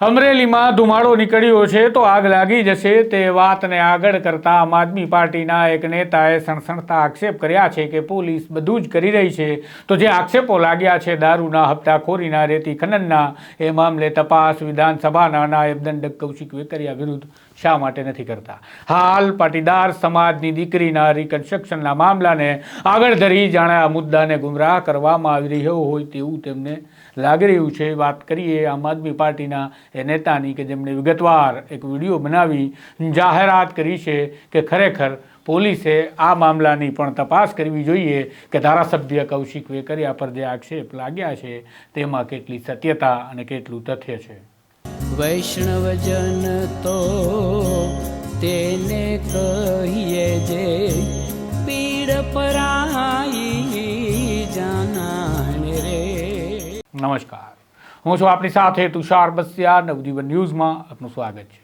અમરેલીમાં ધુમાડો નીકળ્યો છે તો આગ લાગી જશે તે વાતને આગળ કરતા આમ આદમી પાર્ટીના એક નેતાએ સણસણતા આક્ષેપ કર્યા છે કે પોલીસ બધું જ કરી રહી છે. તો જે આક્ષેપો લાગ્યા છે દારૂના હપ્તાખોરીના રેતી ખનનના, એ મામલે તપાસ વિધાનસભાના નાયબ દંડક કૌશિક વેકરિયા વિરુદ્ધ શા માટે નથી કરતા? હાલ પાટીદાર સમાજની દીકરીના રિકન્સ્ટ્રક્શનના મામલાને આગળ ધરી જાણે આ મુદ્દાને ગુમરાહ કરવામાં આવી રહ્યો હોય તેવું તેમને લાગી રહ્યું છે. વાત કરીએ આમ આદમી પાર્ટીના એ નેતાની કે જેમણે વિગતવાર એક વીડિયો બનાવી, જાહેરાત કરી છે કે ખરેખર પોલીસે આ મામલાની પણ તપાસ કરવી જોઈએ કે ધારાસભ્ય કૌશિક વેકરિયા પર જે આક્ષેપ લાગ્યા છે તેમાં કેટલી સત્યતા અને કેટલું તથ્ય છે. વૈષ્ણવજન તો તેને કહીએ જે પીડ પરાઈ જાનાને રે. નમસ્કાર. હું છું આપણી સાથે તુષાર બસિયા, નવજીવન ન્યૂઝમાં આપનું સ્વાગત છે.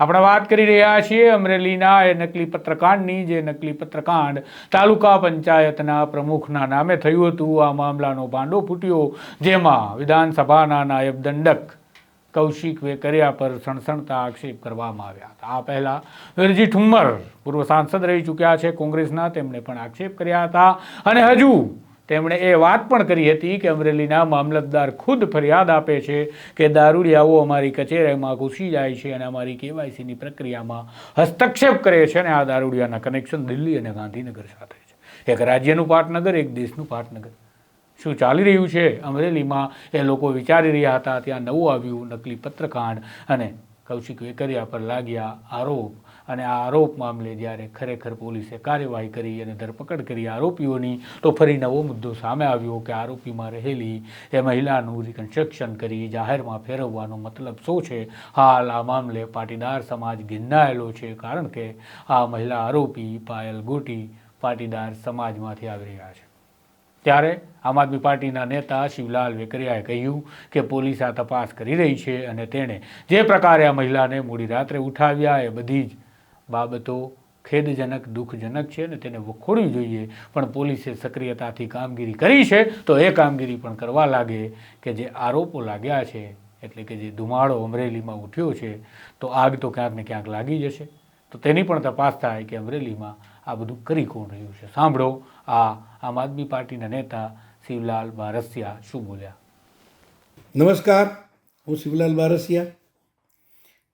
આપણે વાત કરી રહ્યા છીએ અમરેલીના એ નકલી પત્રકાંડની, જે નકલી પત્રકાંડ તાલુકા પંચાયતના પ્રમુખના નામે થયું હતું. આ મામલાનો ભાંડો ફૂટ્યો, જેમાં વિધાનસભાના નાયબ દંડક કૌશિક વેકરિયા પર સણસણતા આક્ષેપ કરવામાં આવ્યા હતા. આ પહેલા વીરજી ઠુમ્મર પૂર્વ સાંસદ રહી ચૂક્યા છે. કોંગ્રેસના તેમણે પણ આક્ષેપ કર્યા હતા અને હજુ તેમણે એ વાત પણ કરી હતી કે અમરેલીના મામલતદાર ખુદ ફરિયાદ આપે છે કે દારૂડિયાઓ અમારી કચેરીમાં ઘૂસી જાય છે અને અમારી કેવાયસીની પ્રક્રિયામાં હસ્તક્ષેપ કરે છે અને આ દારૂડિયાના કનેક્શન દિલ્હી અને ગાંધીનગર સાથે છે. એક રાજ્યનું પાટનગર, એક દેશનું પાટનગર. શું ચાલી રહ્યું છે? અમરેલીમાં એ લોકો વિચારી રહ્યા હતા, ત્યાં નવું આવ્યું, નકલી પત્રકાંડ અને કૌશિક વેકરિયા પર લાગ્યા આરોપ. અને આ આરોપ મામલે જ્યારે ખરેખર પોલીસે કાર્યવાહી કરી અને ધરપકડ કરી આરોપીઓની, તો ફરી નવો મુદ્દો સામે આવ્યો કે આરોપીમાં રહેલી એ મહિલાનું રિકન્સ્ટ્રક્શન કરી જાહેરમાં ફેરવવાનો મતલબ શું છે? હાલ આ મામલે પાટીદાર સમાજ ગિન્નાયેલો છે, કારણ કે આ મહિલા આરોપી પાયલ ગોટી પાટીદાર સમાજમાંથી આવી રહ્યા છે. ત્યારે આમ આદમી પાર્ટીના નેતા શિવલાલ વેકરિયાએ કહ્યું કે પોલીસ આ તપાસ કરી રહી છે અને તેણે જે પ્રકારે આ મહિલાને મોડી રાત્રે ઉઠાવ્યા એ બધી જ બાબતો ખેદજનક, દુઃખજનક છે અને તેને વખોડવી જોઈએ. પણ પોલીસે સક્રિયતાથી કામગીરી કરી છે તો એ કામગીરી પણ કરવા લાગે કે જે આરોપો લાગ્યા છે, એટલે કે જે ધુમાડો અમરેલીમાં ઉઠ્યો છે, તો આગ તો ક્યાંક ને ક્યાંક લાગી જશે. તો તેની પણ તપાસ થાય કે અમરેલીમાં આ બધું કરી કોણ રહ્યું છે. સાંભળો આ આમ આદમી પાર્ટીના નેતા શિવલાલ બારસિયા શું બોલ્યા? નમસ્કાર, હું શિવલાલ બારસિયા.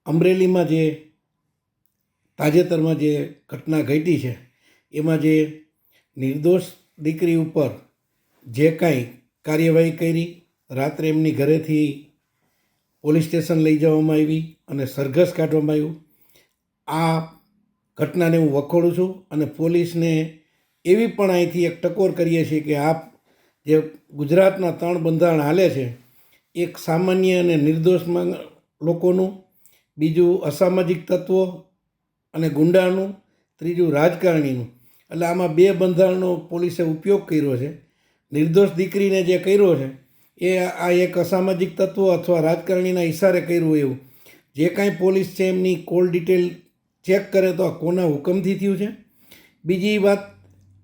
અમરેલીમાં જે તાજેતરમાં જે ઘટના ઘટી છે, એમાં જે નિર્દોષ દીકરી ઉપર જે કાંઈ કાર્યવાહી કરી, રાત્રે એમની ઘરેથી પોલીસ સ્ટેશન લઈ જવામાં આવી અને સરઘસ કાઢવામાં આવ્યું, આ ઘટનાને હું વખોડું છું અને પોલીસને એવી પણ અહીંથી એક ટકોર કરીએ છીએ કે આપ જે ગુજરાતના ત્રણ બંધારણ હાલે છે, એક સામાન્ય અને નિર્દોષમાં લોકોનું, બીજું અસામાજિક તત્વો અને ગુંડાનું, ત્રીજું રાજકારણીનું. એટલે આમાં બે બંધારણનો પોલીસે ઉપયોગ કર્યો છે. નિર્દોષ દીકરીને જે કર્યો છે, એ આ એક અસામાજિક તત્વો અથવા રાજકારણીના ઇશારે કર્યું એવું. જે કાંઈ પોલીસ છે એમની કોલ ડિટેલ ચેક કરે તો આ કોના હુકમથી થયું છે? બીજી વાત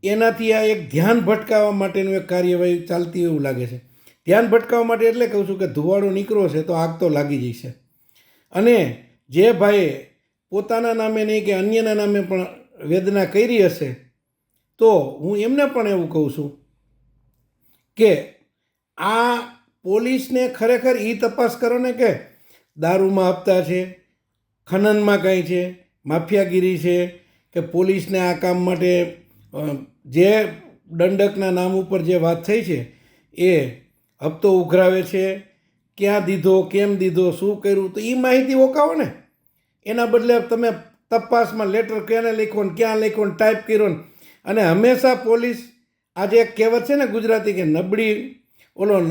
એનાથી આ એક ધ્યાન ભટકાવવા માટેનું એક કાર્યવાહી ચાલતી એવું લાગે છે. ધ્યાન ભટકાવવા માટે એટલે કહું છું કે ધુવાડો નીકળ્યો છે તો આગ તો લાગી જશે અને જે ભાઈએ પોતાના નામે નહીં કે અન્યના નામે પણ વેદના કરી હશે, તો હું એમને પણ એવું કહું છું કે આ પોલીસને ખરેખર એ તપાસ કરો ને કે દારૂમાં હપ્તા છે, ખનનમાં કાંઈ છે, માફિયાગીરી છે, કે પોલીસને આ કામ માટે જે દંડકના નામ ઉપર જે વાત થઈ છે, એ હપ્તો ઉઘરાવે છે, ક્યાં દીધો, કેમ દીધો, શું કર્યું, તો એ માહિતી ઓકાવો ને. એના બદલે તમે તપાસમાં લેટર ક્યાંને લખ્યો ને ક્યાં લખ્યો ને ટાઈપ કર્યો ને. અને હંમેશા પોલીસ, આજે એક કહેવત છે ને ગુજરાતી કે નબળી, ઓલો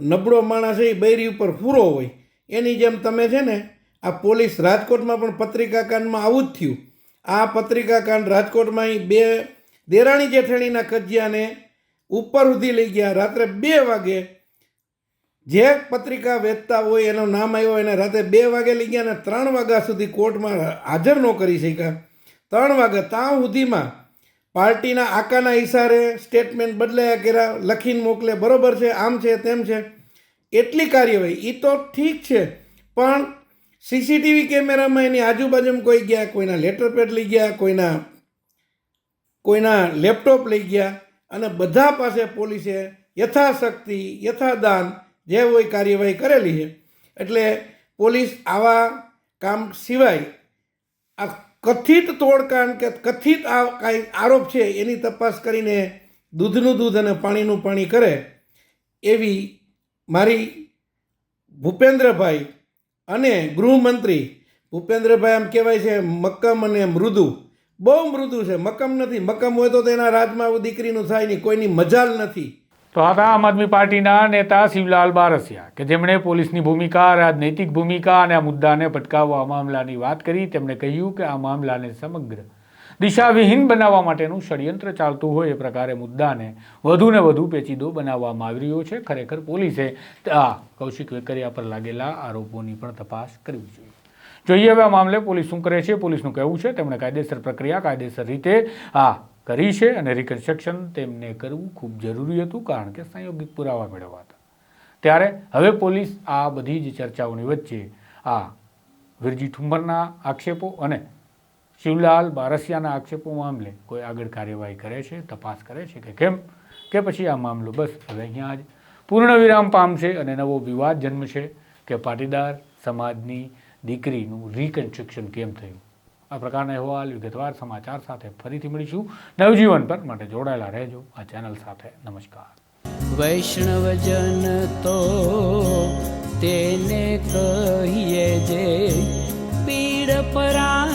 નબળો માણસ એ બૈરી ઉપર પૂરો હોય. એની જેમ તમે છે ને, આ પોલીસ રાજકોટમાં પણ પત્રિકા કાંડમાં આવું જ થયું. આ પત્રિકા કાંડ રાજકોટમાં એ બે દેરાણી જેઠાણીના કજિયાને ઉપર સુધી લઈ ગયા. રાત્રે બે વાગે જે પત્રિકા વેચતા હોય એનું નામ આવ્યો એને રાતે બે વાગે લઈ ગયા અને ત્રણ વાગ્યા સુધી કોર્ટમાં હાજર ન કરી શક્યા. ત્રણ વાગે ત્યાં સુધીમાં પાર્ટીના આકાના ઈશારે સ્ટેટમેન્ટ બદલાયા કર્યા, લખીને મોકલે, બરોબર છે, આમ છે, તેમ છે. એટલી કાર્યવાહી. એ તો ઠીક છે, પણ સીસીટીવી કેમેરામાં એની આજુબાજુમાં કોઈ ગયા, કોઈના લેટર પેડ લઈ ગયા, કોઈના કોઈના લેપટોપ લઈ ગયા અને બધા પાસે પોલીસે યથાશક્તિ, યથાદાન જે હોય કાર્યવાહી કરેલી છે. એટલે પોલીસ આવા કામ સિવાય આ કથિત તોડકાંડ કે કથિત આ કાંઈ આરોપ છે એની તપાસ કરીને દૂધનું દૂધ અને પાણીનું પાણી કરે એવી મારી ભૂપેન્દ્રભાઈ અને ગૃહમંત્રી, ભૂપેન્દ્રભાઈ આમ કહેવાય છે મક્કમ અને મૃદુ બહુ મૃદુ છે, મક્કમ નથી. મક્કમ હોય તો તેના રાજમાં દીકરીનું થાય નહીં, કોઈની મજાલ નથી. તો હતા આમ આદમી પાર્ટીના નેતા શિવલાલ બારસિયા, કે જેમણે પોલીસની ભૂમિકા, રાજનૈતિક ભૂમિકા અને આ મુદ્દાને ભટકાવવા મામલાની વાત કરી, તેમણે કહ્યું કે આ મામલાને સમગ્ર દિશાવિહીન બનાવવા માટેનું ષડયંત્ર ચાલતું હોય એ પ્રકારે મુદ્દાને વધુને વધુ પેચીદો બનાવવામાં આવી રહ્યો છે. ખરેખર પોલીસે આ કૌશિક વેકરિયા પર લાગેલા આરોપોની પણ તપાસ કરવી જોઈએ. જોઈએ હવે આ મામલે પોલીસ શું કરે છે, પોલીસનું કહેવું છે, તેમણે કાયદેસર પ્રક્રિયા કાયદેસર રીતે આ કરી છે અને રિકન્સ્ટ્રક્શન તેમને કરવું ખૂબ જરૂરી હતું કારણ કે સંયોગિક પુરાવા મેળવવા હતા. ત્યારે હવે પોલીસ આ બધી જ ચર્ચાઓની વચ્ચે આ વિરજી ઠુંબરના આક્ષેપો અને શિવલાલ બારસિયાના આક્ષેપો મામલે કોઈ આગળ કાર્યવાહી કરે છે, તપાસ કરે છે કે કેમ, કે પછી આ મામલો બસ હવે અહીંયા જ પૂર્ણ વિરામ પામશે અને નવો વિવાદ જન્મશે કે પાટીદાર સમાજની દીકરીનું રિકન્સ્ટ્રક્શન કેમ થયું? આ પ્રકારના અહેવાલ, વિગતવાર સમાચાર સાથે ફરીથી મળીશું. નવજીવન પર માટે જોડાયેલા રહેજો. આ ચેનલ સાથે નમસ્કાર. વૈષ્ણવજન તો તેને કહીએ જે પીડ પરાઈ